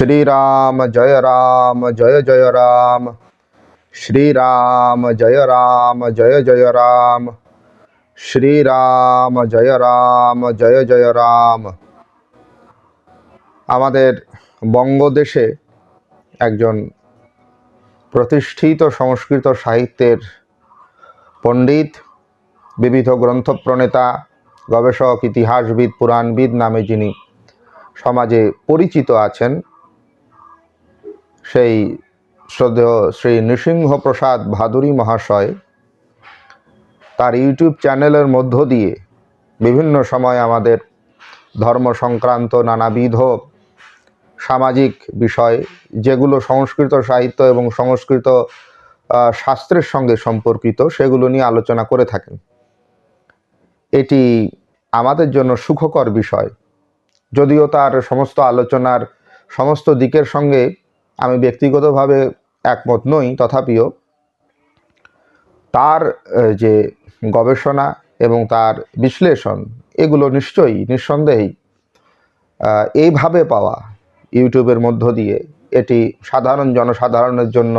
জয় রাম, জয় জয় রাম। শ্রীরাম, জয় রাম, জয় জয় রাম। শ্রীরাম, জয় রাম, জয় জয় রাম। আমাদের বঙ্গদেশে একজন প্রতিষ্ঠিত সংস্কৃত সাহিত্যের পণ্ডিত, বিবিধ গ্রন্থপ্রণেতা, গবেষক, ইতিহাসবিদ, পুরাণবিদ নামে যিনি সমাজে পরিচিত আছেন সেই শ্রদ্ধেয় শ্রী নৃসিংহ প্রসাদ ভাদুরী মহাশয় তার ইউটিউব চ্যানেলের মধ্য দিয়ে বিভিন্ন সময় আমাদের ধর্ম সংক্রান্ত নানাবিধ সামাজিক বিষয়, যেগুলো সংস্কৃত সাহিত্য এবং সংস্কৃত শাস্ত্রের সঙ্গে সম্পর্কিত, সেগুলো নিয়ে আলোচনা করে থাকেন। এটি আমাদের জন্য সুখকর বিষয়। যদিও তার সমস্ত আলোচনার সমস্ত দিকের সঙ্গে আমি ব্যক্তিগতভাবে একমত নই, তথাপিও তার যে গবেষণা এবং তার বিশ্লেষণ, এগুলো নিশ্চয়ই নিঃসন্দেহেই এইভাবে পাওয়া ইউটিউবের মধ্য দিয়ে এটি সাধারণ জনসাধারণের জন্য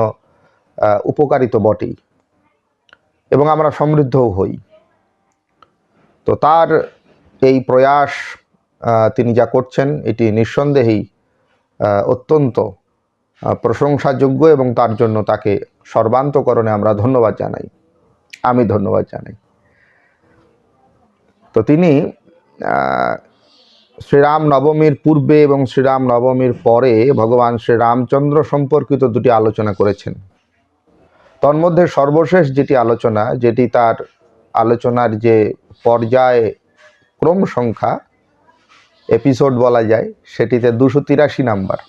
উপকারিত বটেই এবং আমরা সমৃদ্ধও হই। তো তার এই প্রয়াস তিনি যা করছেন এটি নিঃসন্দেহেই অত্যন্ত প্রশংসাযোগ্য এবং তার জন্য তাকে সর্বান্তকরণে আমরা ধন্যবাদ জানাই। আমি ধন্যবাদ জানাই। তো তিনি শ্রীরাম নবমীর পূর্বে এবং শ্রীরাম নবমীর পরে ভগবান শ্রীরামচন্দ্র সম্পর্কিত দুটি আলোচনা করেছেন। তন্মধ্যে সর্বশেষ যেটি আলোচনা, যেটি তার আলোচনার যে পর্যায় ক্রম সংখ্যা এপিসোড বলা যায়, সেটিতে দুশো তিরাশি নাম্বার।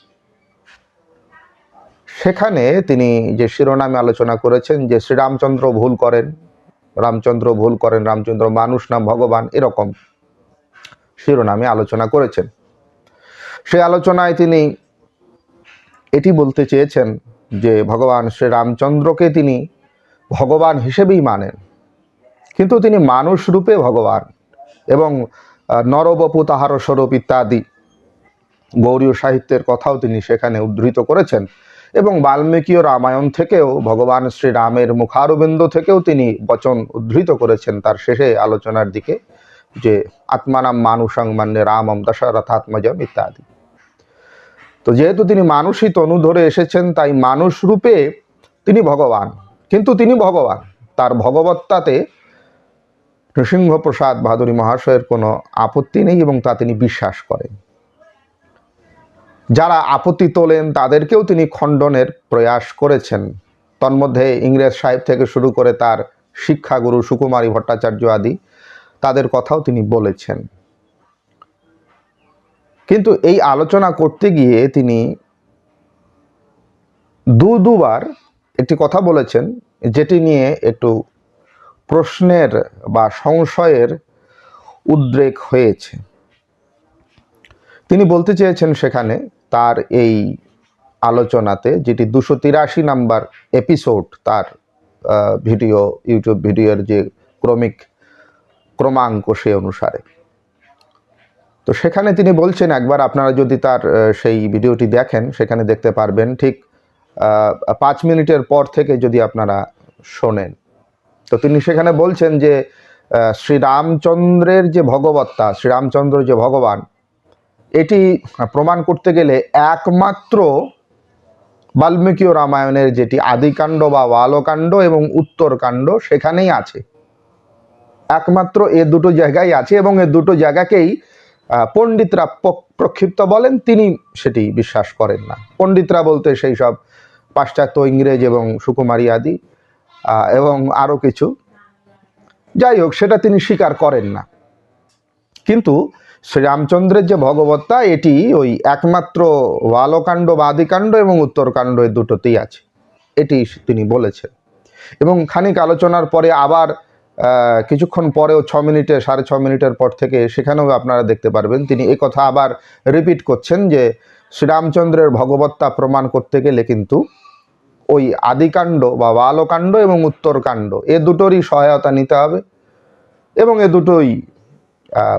সেখানে তিনি যে শিরোনামে আলোচনা করেছেন যে শ্রীরামচন্দ্র ভুল করেন, রামচন্দ্র ভুল করেন, রামচন্দ্র মানুষ না ভগবান, এরকম শিরোনামে আলোচনা করেছেন। সে আলোচনায় তিনি এটি বলতে চেয়েছেন যে ভগবান শ্রীরামচন্দ্রকে তিনি ভগবান হিসেবেই মানেন। কিন্তু তিনি মানুষ রূপে ভগবান এবং নরবপু তাহার স্বরূপ ইত্যাদি গৌরীয় সাহিত্যের কথাও তিনি সেখানে উদ্ধৃত করেছেন। এবং বাল্মীকি রামায়ণ থেকেও, ভগবান শ্রীরামের মুখারবিন্দ থেকেও তিনি বচন উদ্ধৃত করেছেন তার শেষে আলোচনার দিকে, যে আত্মানাম মানুষং মান্যে রামম দশরথাত্মজম ইত্যাদি। তো যেহেতু তিনি মানুষই তনু ধরে এসেছেন, তাই মানুষ রূপে তিনি ভগবান। কিন্তু তিনি ভগবান। তার ভগবত্তাতে নৃসিংহপ্রসাদ ভাদুরী মহাশয়ের কোনো আপত্তি নেই এবং তা তিনি বিশ্বাস করেন। যারা আপত্তি তোলেন, তাদেরকেও তিনি খণ্ডনের প্রয়াস করেছেন। তন্মধ্যে ইংরেজ সাহেব থেকে শুরু করে তার শিক্ষাগুরু সুকুমারী ভট্টাচার্য আদি, তাদের কথাও তিনি বলেছেন। কিন্তু এই আলোচনা করতে গিয়ে তিনি দু দুবার একটি কথা বলেছেন, যেটি নিয়ে একটু প্রশ্নের বা সংশয়ের উদ্রেক হয়েছে। তিনি বলতে চেয়েছেন সেখানে তার এই আলোচনাতে, যেটি দুশো তিরাশি নাম্বার এপিসোড তার ভিডিও ইউটিউব ভিডিওর যে ক্রমিক ক্রমাঙ্ক সে অনুসারে। তো সেখানে তিনি বলছেন, একবার আপনারা যদি তার সেই ভিডিওটি দেখেন, সেখানে দেখতে পারবেন ঠিক পাঁচ মিনিটের পর থেকে যদি আপনারা শোনেন। তো তিনি সেখানে বলছেন যে শ্রীরামচন্দ্রের যে ভগবত্তা, শ্রীরামচন্দ্র যে ভগবান এটি প্রমাণ করতে গেলে একমাত্র বাল্মীকি রামায়ণের যেটি আদিকাণ্ড বা বালকাণ্ড এবং উত্তরকাণ্ড সেখানেই আছে। একমাত্র এ দুটো জায়গায় আছে এবং এ দুটো জায়গাকেই পণ্ডিতরা প্রক্ষিপ্ত বলেন, তিনি সেটি বিশ্বাস করেন না। পণ্ডিতরা বলতে সেই সব পাশ্চাত্য ইংরেজ এবং সুকুমারী আদি এবং আরও কিছু। যাই হোক, সেটা তিনি স্বীকার করেন না। কিন্তু শ্রীরামচন্দ্রের যে ভগবত্তা, এটি ওই একমাত্র বালকাণ্ড বা আদিকাণ্ড এবং উত্তরকাণ্ড এই দুটোতেই আছে। এটি তিনি বলেছেন। এবং খানিক আলোচনার পরে আবার কিছুক্ষণ পরেও ছ মিনিটে, সাড়ে ছ মিনিটের পর থেকে সেখানেও আপনারা দেখতে পারবেন, তিনি এ কথা আবার রিপিট করছেন যে শ্রীরামচন্দ্রের ভগবত্তা প্রমাণ করতে গেলে কিন্তু ওই আদিকাণ্ড বা বালকাণ্ড এবং উত্তরকাণ্ড, এ দুটোরই সহায়তা নিতে হবে এবং এ দুটোই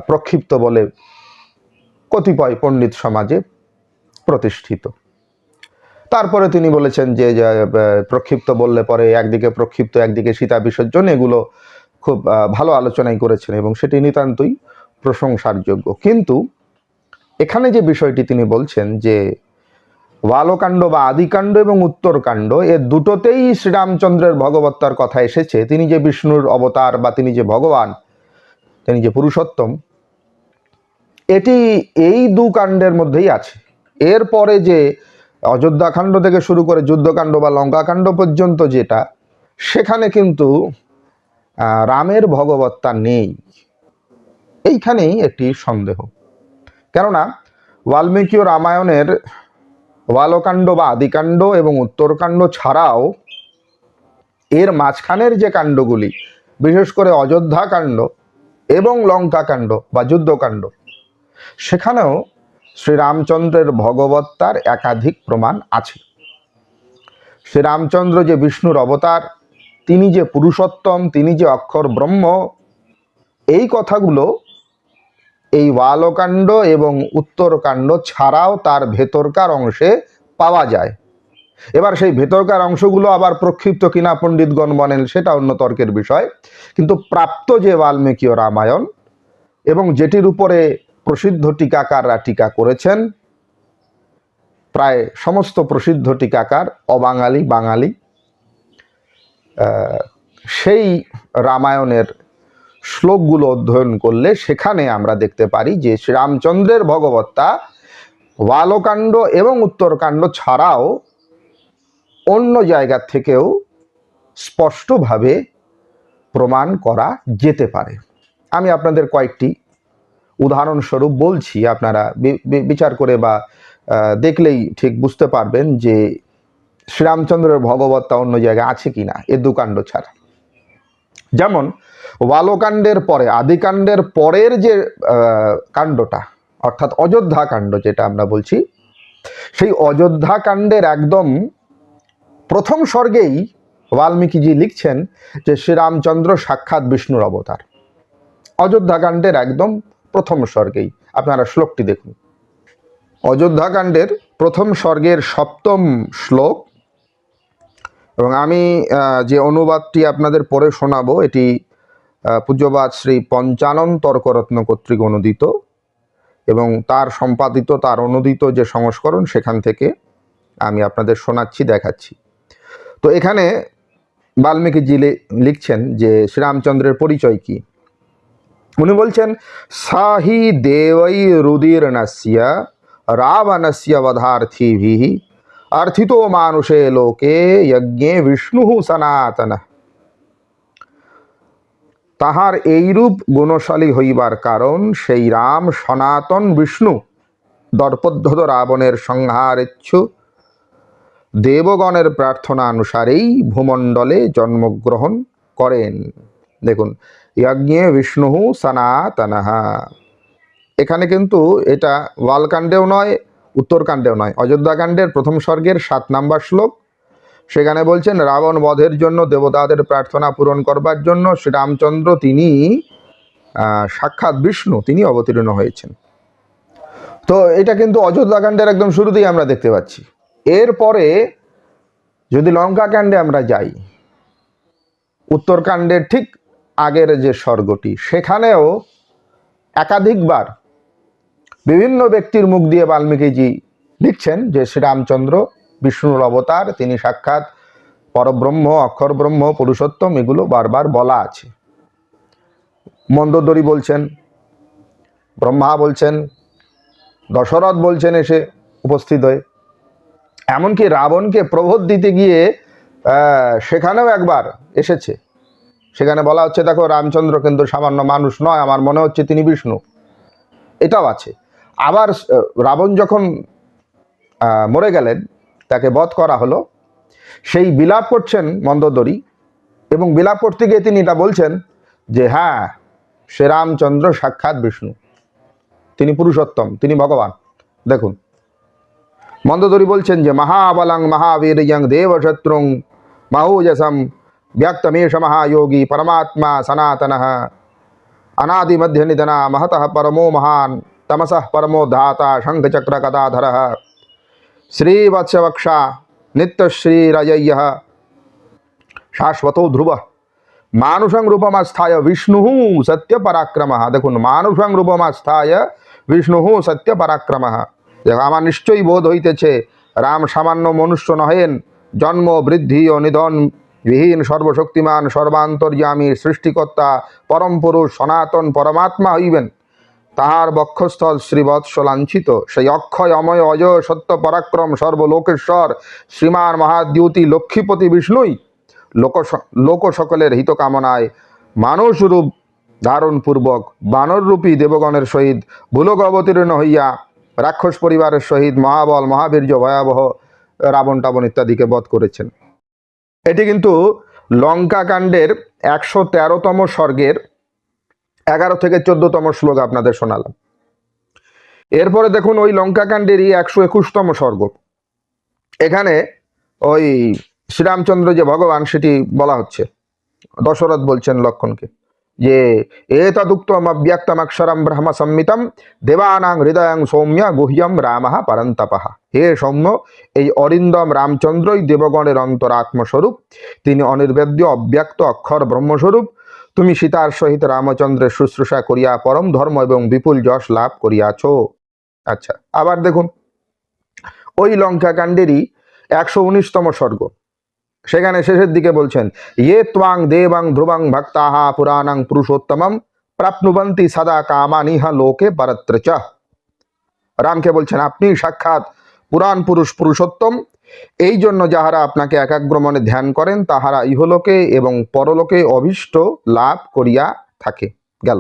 প্রক্ষিপ্ত বলে কতিপয় পণ্ডিত সমাজে প্রতিষ্ঠিত। তারপরে তিনি বলেছেন যে প্রক্ষিপ্ত বললে পরে একদিকে প্রক্ষিপ্ত, একদিকে সীতা বিসর্জন, এগুলো খুব ভালো আলোচনাই করেছেন এবং সেটি নিতান্তই প্রশংসার যোগ্য কিন্তু এখানে যে বিষয়টি তিনি বলছেন যে, বালকাণ্ড বা আদিকাণ্ড এবং উত্তরকাণ্ড, এ দুটোতেই শ্রীরামচন্দ্রের ভগবত্তার কথা এসেছে। তিনি যে বিষ্ণুর অবতার বা তিনি যে ভগবান তিনি যে পুরুষোত্তম, এটি এই দু কাণ্ডের মধ্যেই আছে। এরপরে যে অযোধ্যাকাণ্ড থেকে শুরু করে যুদ্ধকাণ্ড বা লঙ্কাকাণ্ড পর্যন্ত যেটা, সেখানে কিন্তু রামের ভগবত্তা নেই। এইখানেই একটি সন্দেহ। কেননা, বাল্মীকি ও রামায়ণের বালকাণ্ড বা আদিকাণ্ড এবং উত্তরকাণ্ড ছাড়াও, এর মাঝখানের যে কাণ্ডগুলি, বিশেষ করে অযোধ্যা কাণ্ড এবং লঙ্কা কাণ্ড বা যুদ্ধকাণ্ড। সেখানেও শ্রীরামচন্দ্রের ভগবত্তার একাধিক প্রমাণ আছে। শ্রীরামচন্দ্র যে বিষ্ণুর অবতার, তিনি যে পুরুষোত্তম, তিনি যে অক্ষর ব্রহ্ম, এই কথাগুলো এই বালকাণ্ড এবং উত্তরকাণ্ড ছাড়াও তার ভেতরকার অংশে পাওয়া যায়। এবার সেই ভেতরকার অংশগুলো আবার প্রক্ষিপ্ত কিনা পণ্ডিতগণ বলেন সেটা অন্য তর্কের বিষয়। কিন্তু প্রাপ্ত যে বাল্মীকীয় রামায়ণ এবং যেটির উপরে প্রসিদ্ধ টিকাকাররা টিকা করেছেন, প্রায় সমস্ত প্রসিদ্ধ টিকাকার অবাঙালি, বাঙালি সেই রামায়ণের শ্লোকগুলো অধ্যয়ন করলে সেখানে আমরা দেখতে পারি যে শ্রীরামচন্দ্রের ভগবত্তা বালকাণ্ড এবং উত্তরকাণ্ড ছাড়াও অন্য জায়গা থেকেও স্পষ্টভাবে প্রমাণ করা যেতে পারে। আমি আপনাদের কয়েকটি উদাহরণস্বরূপ বলছি, আপনারা বিচার করে বা দেখলেই ঠিক বুঝতে পারবেন যে শ্রীরামচন্দ্রের ভগবত্তা অন্য জায়গায় আছে কি না, এ দুকাণ্ড ছাড়া। যেমন, বালকাণ্ডের পরে, আদিকাণ্ডের পরের যে কাণ্ডটা, অর্থাৎ অযোধ্যা কাণ্ড যেটা আমরা বলছি, সেই অযোধ্যা কাণ্ডের একদম প্রথম স্বর্গেই বাল্মীকিজি লিখছেন যে শ্রীরামচন্দ্র সাক্ষাৎ বিষ্ণুর অবতার। অযোধ্যাকাণ্ডের একদম প্রথম স্বর্গেই। আপনারা শ্লোকটি দেখুন। অযোধ্যাকাণ্ডের প্রথম স্বর্গের সপ্তম শ্লোক। এবং আমি যে অনুবাদটি আপনাদের পরে শোনাবো, এটি পূজ্যবাদ শ্রী পঞ্চানন তর্করত্ন কর্তৃক অনুদিত। এবং তার সম্পাদিত, তার অনুদিত যে সংস্করণ, সেখান থেকে আমি আপনাদের শোনাচ্ছি, দেখাচ্ছি। তো এখানে বাল্মীকি জি লিখছেন যে শ্রীরামচন্দ্রের পরিচয় কি? উনি বলছেন, সাহি দেবৈ রুদির্ণস্য রাবণস্য বধার্থিভিः অর্থিতো মানুষে লোকে যজ্ঞে বিষ্ণু সনাতন। তাহার এইরূপ গুণশালী হইবার কারণ সেই রাম সনাতন বিষ্ণু দর্পোদ্ধত রাবণের সংহারেচ্ছু দেবগণের প্রার্থনা অনুসারেই ভূমণ্ডলে জন্মগ্রহণ করেন। দেখুন যজ্ঞে বিষ্ণু সনাতনহা এখানে কিন্তু এটা ওয়ালকাণ্ডেও নয়, উত্তরকাণ্ডেও নয়। অযোধ্যাকাণ্ডের প্রথম স্বর্গের সাত নাম্বার শ্লোক, সেখানে বলছেন, রাবণ বধের জন্য দেবতাদের প্রার্থনা পূরণ করবার জন্য শ্রীরামচন্দ্র তিনি সাক্ষাৎ বিষ্ণু, তিনি অবতীর্ণ হয়েছেন। তো এটা কিন্তু অযোধ্যাকাণ্ডের একদম শুরুতেই আমরা দেখতে পাচ্ছি। এরপরে যদি লঙ্কাকাণ্ডে আমরা যাই, উত্তরকাণ্ডের ঠিক আগের যে স্বর্গটি, সেখানেও একাধিকবার বিভিন্ন ব্যক্তির মুখ দিয়ে বাল্মীকিজি লিখছেন যে শ্রীরামচন্দ্র, বিষ্ণুর অবতার, তিনি সাক্ষাৎ পরব্রহ্ম অক্ষর ব্রহ্ম পুরুষোত্তম, এগুলো বারবার বলা আছে। মন্দোদরি বলছেন, ব্রহ্মা বলছেন, দশরথ বলছেন এসে উপস্থিত হয়ে। এমনকি রাবণকে প্রবোধ দিতে গিয়ে সেখানেও একবার এসেছে। সেখানে বলা হচ্ছে, দেখো, রামচন্দ্র কিন্তু সামান্য মানুষ নয়, আমার মনে হচ্ছে তিনি বিষ্ণু। এটাও আছে। আবার রাবণ যখন মরে গেলেন, তাকে বধ করা হলো, সেই বিলাপ করছেন মন্দোদরি এবং বিলাপ করতে গিয়ে তিনি এটা বলছেন যে হ্যাঁ সে রামচন্দ্র সাক্ষাৎ বিষ্ণু। তিনি পুরুষোত্তম, তিনি ভগবান। দেখুন মন্দোদরি বলছেন যে মহাবলং মহাবীর্যং দেবশত্রুং মাহুজসম ব্যক্তমেশ মহাযোগী পরমাত্মা সনাতন अनादि मध्य निधना महतः परमो महान तमसः परमो धाता शंखचक्र गदाधर श्रीवत्सवक्षा নিত্যশ্রীরজয় শাশ্বত ধ্রুব মানুষং রূপমাস্থায় বিষ্ণু সত্য পরাক্রম দেখুন মানুষং রূপমাস্থায় বিষ্ণু সত্য পরাক্রম দেখো আমার নিশ্চয়ই বোধ হইতেছে, রাম সামান্য মনুষ্য নহেন, জন্ম, বৃদ্ধি ও নিধন বিহীন সর্বশক্তিমান, সর্বান্তর্যামী সৃষ্টিকর্তা, পরম পুরুষ, সনাতন পরমাত্মা হইবেন। তাহার বক্ষস্থল শ্রীবৎস লাঞ্ছিত। সেই অক্ষয়, অময়, অজয়, সত্য, পরাক্রম, সর্বলোকেশ্বর, শ্রীমান মহাদ্যুতি, লক্ষ্মীপতি, বিষ্ণুই লোক লোক সকলের হিত কামনায় মানুষ ধারণপূর্বক বানররূপী দেবগণের সহিত ভুলক অবতীর্ণ হইয়া রাক্ষস পরিবারের সহিত মহাবল, মহাবীর্য, ভয়াবহ, রাবণ টাবণ ইত্যাদিকে বধ করেছেন। এটি কিন্তু লঙ্কা কাণ্ডের একশো তেরোতম স্বর্গের এগারো থেকে চোদ্দতম শ্লোক আপনাদের শোনালাম। এরপরে দেখুন, ওই লঙ্কা কাণ্ডেরই একশো একুশতম স্বর্গ। এখানে ওই শ্রীরামচন্দ্র যে ভগবান, সেটি বলা হচ্ছে। দশরথ বলছেন লক্ষণকে। যে এতদুক্তম অব্যক্তমক্ষরম ব্রহ্ম সম্মিতম দেবানাং হৃদয়ং সৌম্য গুহ্যম রামঃ পরন্তপঃ। হে সৌম্য, এই অরিন্দম রামচন্দ্রই দেবগণের অন্তরাত্মস্বরূপ। তিনি অনির্বেদ্য, অব্যক্ত, অক্ষর ব্রহ্মস্বরূপ। তুমি সীতার সহিত রামচন্দ্রের শুশ্রূষা করিয়া পরম ধর্ম এবং বিপুল যশ লাভ করিয়াছ। আচ্ছা আবার দেখুন। ওই লঙ্কা কাণ্ডেরই একশো উনিশতম স্বর্গ। সেখানে শেষের দিকে বলছেন ইয়ে ত্বাং দেবাং ধ্রুবাং ভক্তাহা পুরাণাং পুরুষোত্তমম প্রাপ্নুবন্তি সদা কামানিহা লোকে পরত্র রামকে বলছেন, আপনি সাক্ষাৎ পুরাণ পুরুষ পুরুষোত্তম। এই জন্য যাহারা আপনাকে একাগ্র মনে ধ্যান করেন, তাহারা ইহলোকে এবং পরলোকে অভীষ্ট লাভ করিয়া থাকে। গেল।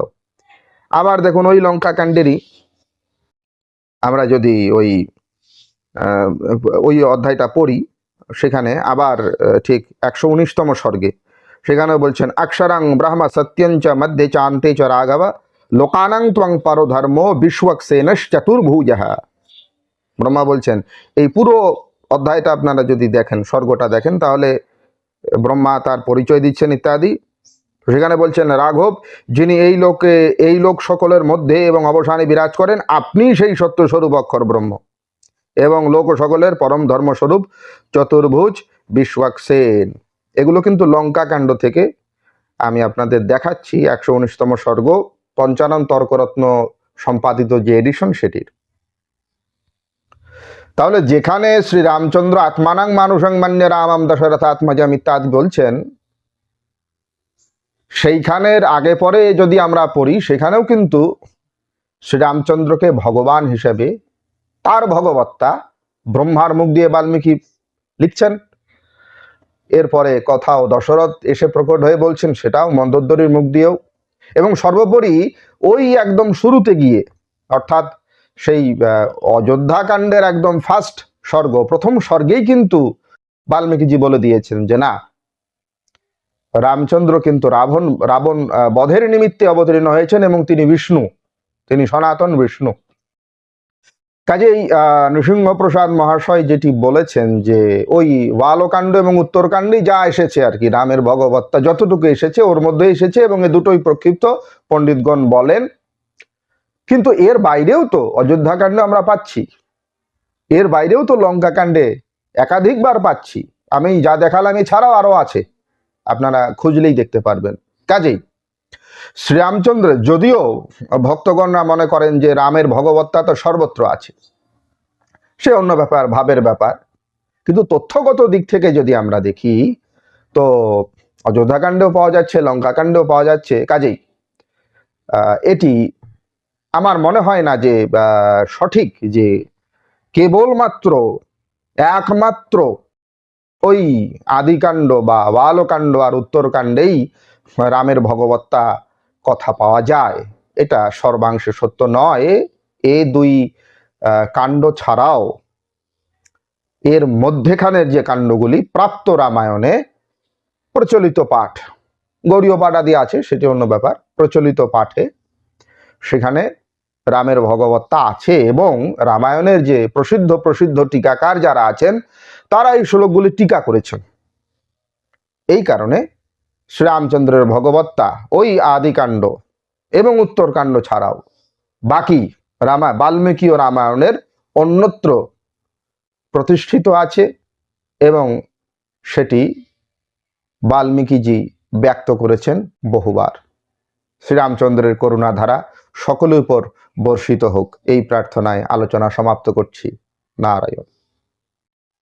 আবার দেখুন, ওই লঙ্কা কাণ্ডেরই আমরা যদি ওই ওই অধ্যায়টা পড়ি সেখানে আবার ঠিক একশো উনিশতম স্বর্গে। সেখানে বলছেন অক্ষরাং ব্রহ্ম সত্যঞ্চ মধ্যে চান্তে চ রাঘব, লোকানাং ত্বং পরো ধর্ম বিশ্বক্সেনশ চতুর্ভুজ ব্রহ্মা বলছেন, এই পুরো অধ্যায়টা আপনারা যদি দেখেন, স্বর্গটা দেখেন, তাহলে ব্রহ্মা তার পরিচয় দিচ্ছেন ইত্যাদি। সেখানে বলছেন, রাঘব, যিনি এই লোকে, এই লোক সকলের মধ্যে এবং অবসানে বিরাজ করেন আপনি সেই সত্য স্বরূপ অক্ষর ব্রহ্ম। এবং লোক সকলের পরম ধর্মস্বরূপ চতুর্ভুজ বিশ্বাক্সেন। এগুলো কিন্তু লঙ্কা কাণ্ড থেকে আমি আপনাদের দেখাচ্ছি একশো উনিশতম স্বর্গ, পঞ্চানন তর্করত্ন সম্পাদিত যে এডিশন সেটির। তাহলে যেখানে শ্রী রামচন্দ্র আত্মানাং মানুষং মান্য রামাম দশরথ আত্মজাম ইত্যাদি বলছেন, সেইখানের আগে পরে যদি আমরা পড়ি, সেখানেও কিন্তু শ্রীরামচন্দ্রকে ভগবান হিসেবে তার ভগবত্তা ব্রহ্মার মুখ দিয়ে বাল্মীকি লিখছেন। এরপরে কথাও দশরথ এসে প্রকট হয়ে বলছেন, সেটাও মন্দোদরীর মুখ দিয়েও। এবং সর্বোপরি ওই একদম শুরুতে গিয়ে, অর্থাৎ সেই অযোধ্যা কাণ্ডের একদম ফার্স্ট স্বর্গ, প্রথম স্বর্গেই কিন্তু বাল্মীকিজি বলে দিয়েছেন যে, না, রামচন্দ্র কিন্তু রাবণ রাবণ বধের নিমিত্তে অবতীর্ণ হয়েছেন এবং তিনি বিষ্ণু, তিনি সনাতন বিষ্ণু। কাজেই আহ, নৃসিংহপ্রসাদ মহাশয় যেটি বলেছেন যে ওই বালকাণ্ড এবং উত্তরকাণ্ডে যা এসেছে আর কি রামের ভগবত্তা যতটুকু এসেছে ওর মধ্যে এসেছে এবং এ দুটোই প্রক্ষিপ্ত পণ্ডিতগণ বলেন। কিন্তু এর বাইরেও তো অযোধ্যা কাণ্ডে আমরা পাচ্ছি। এর বাইরেও তো লঙ্কা কাণ্ডে একাধিকবার পাচ্ছি। আমি যা দেখালাম এছাড়াও আরও আছে। আপনারা খুঁজলেই দেখতে পারবেন। কাজেই শ্রীরামচন্দ্র, যদিও ভক্তগণরা মনে করেন যে রামের ভগবত্তা তো সর্বত্র আছে, সে অন্য ব্যাপার, ভাবের ব্যাপার। কিন্তু তথ্যগত দিক থেকে যদি আমরা দেখি, তো অযোধ্যাকাণ্ডেও পাওয়া যাচ্ছে লঙ্কাকাণ্ডেও পাওয়া যাচ্ছে, কাজেই এটি আমার মনে হয় না যে সঠিক যে কেবলমাত্র, একমাত্র ওই আদিকাণ্ড বা বালকাণ্ড আর উত্তরকাণ্ডেই রামের ভগবত্তা কথা পাওয়া যায়। এটা সর্বাংশে সত্য নয়। এ দুই কাণ্ড ছাড়াও এর মধ্যেখানের যে কাণ্ডগুলি প্রাপ্ত রামায়ণে প্রচলিত পাঠ, গৌরীয় পাঠ আদি আছে, সেটি অন্য ব্যাপার, প্রচলিত পাঠে সেখানে রামের ভগবত্তা আছে এবং রামায়ণের যে প্রসিদ্ধ প্রসিদ্ধ টিকাকার যারা আছেন, তারা এই শ্লোকগুলি টিকা করেছেন। এই কারণে শ্রীরামচন্দ্রের ভগবত্তা, ওই আদিকাণ্ড এবং উত্তরকাণ্ড ছাড়াও। বাকি রামা বাল্মীকি ও রামায়ণের অন্যত্র প্রতিষ্ঠিত আছে এবং সেটি বাল্মীকিজি ব্যক্ত করেছেন বহুবার। শ্রীরামচন্দ্রের করুণাধারা সকলের উপর বর্ষিত হোক, এই প্রার্থনায় আলোচনা সমাপ্ত করছি। নারায়ণ।